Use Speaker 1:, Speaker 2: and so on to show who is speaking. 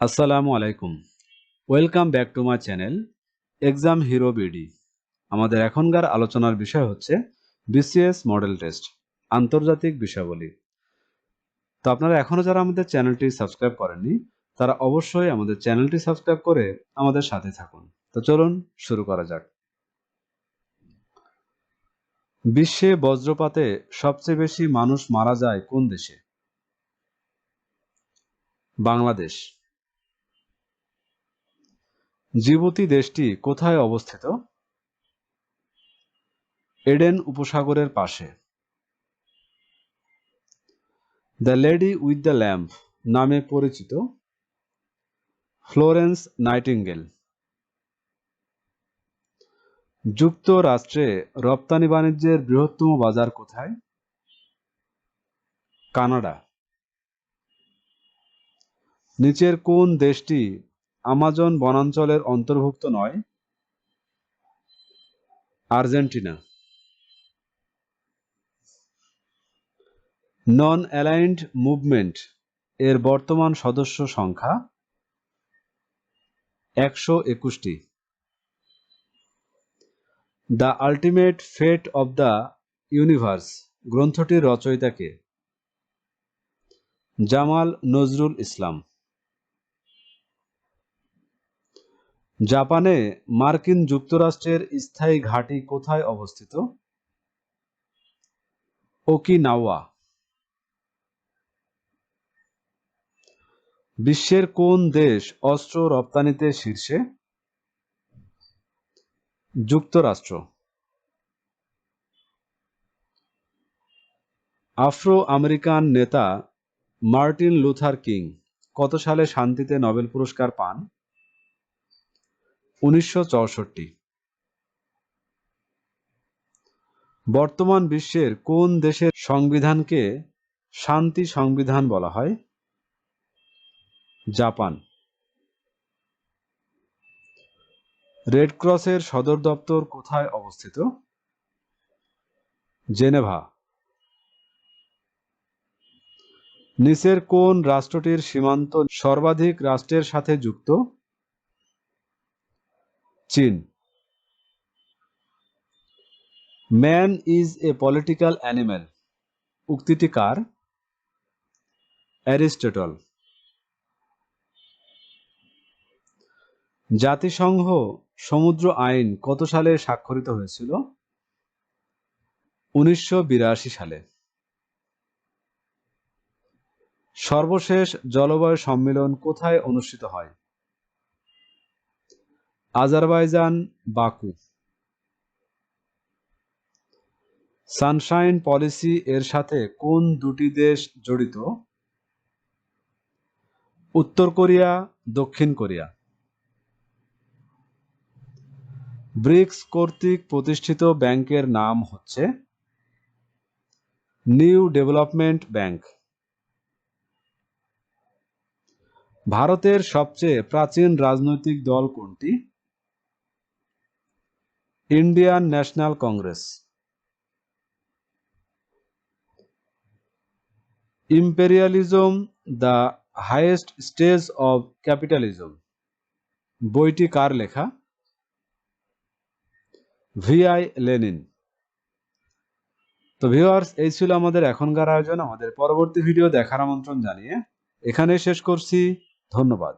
Speaker 1: আসসালামু আলাইকুম। Welcome back to my channel, exam hero BD. আমাদের এখনকার আলোচনার বিষয় হচ্ছে বিসিএস মডেল টেস্ট, আন্তর্জাতিক বিষয়াবলী। তো আপনারা এখনও যারা আমাদের চ্যানেলটি সাবস্ক্রাইব করেননি, তারা অবশ্যই আমাদের চ্যানেলটি সাবস্ক্রাইব করে আমাদের সাথে থাকুন। তো চলুন শুরু করা যাক। বিশ্বে বজ্রপাতে সবচেয়ে বেশি মানুষ মারা যায় কোন দেশে? বাংলাদেশ। জিবুতি দেশটি কোথায় অবস্থিত? এডেন উপসাগরের পাশে। The lady with the lamp নামে পরিচিত ফ্লোরেন্স নাইটিঙ্গেল। যুক্তরাষ্ট্রে রপ্তানি বাণিজ্যের বৃহত্তম বাজার কোথায়? কানাডা। নিচের কোন দেশটি আমাজন বনাঞ্চলের অন্তর্ভুক্ত নয়, আর্জেন্টিনা। নন অ্যালাইন্ড মুভমেন্ট এর বর্তমান সদস্য সংখ্যা একশো একুশটি। The ultimate fate of the universe গ্রন্থটির রচয়িতাকে জামাল নজরুল ইসলাম। জাপানে মার্কিন যুক্তরাষ্ট্রের স্থায়ী ঘাঁটি কোথায় অবস্থিত? ওকিনাওয়া। বিশ্বের কোন দেশ অস্ত্র রপ্তানিতে শীর্ষে? যুক্তরাষ্ট্র। আফ্রো আমেরিকান নেতা মার্টিন লুথার কিং কত সালে শান্তিতে নোবেল পুরস্কার পান? উনিশশো চৌষট্টি। বর্তমান বিশ্বের কোন দেশের সংবিধানকে শান্তি সংবিধান বলা হয়? জাপান। রেড ক্রসের সদর দপ্তর কোথায় অবস্থিত? জেনেভা। নিচের কোন রাষ্ট্রটির সীমান্ত সর্বাধিক রাষ্ট্রের সাথে যুক্ত? চীন। Man is a political animal উক্তিটি কার? অ্যারিস্টটল। জাতিসংঘ সমুদ্র আইন কত সালে স্বাক্ষরিত হয়েছিল? উনিশশো বিরাশি সালে। সর্বশেষ জলবায়ু সম্মেলন কোথায় অনুষ্ঠিত হয়? Azerbaijan, Baku. সানশাইন পলিসি এর সাথে কোন দুটি দেশ জড়িত? উত্তর কোরিয়া, দক্ষিণ কোরিয়া। ব্রিক্স কর্তৃক প্রতিষ্ঠিত ব্যাংকের নাম হচ্ছে নিউ ডেভেলপমেন্ট ব্যাংক। ভারতের সবচেয়ে প্রাচীন রাজনৈতিক দল কোনটি? Indian National Congress. Imperialism, the highest stage of capitalism. বইটি কার লেখা? Vi Lenin. তো ভিউয়ার্স, এই ছিল আমাদের এখনকার আয়োজন। আমাদের পরবর্তী ভিডিও দেখার আমন্ত্রণ জানিয়ে এখানে শেষ করছি। ধন্যবাদ।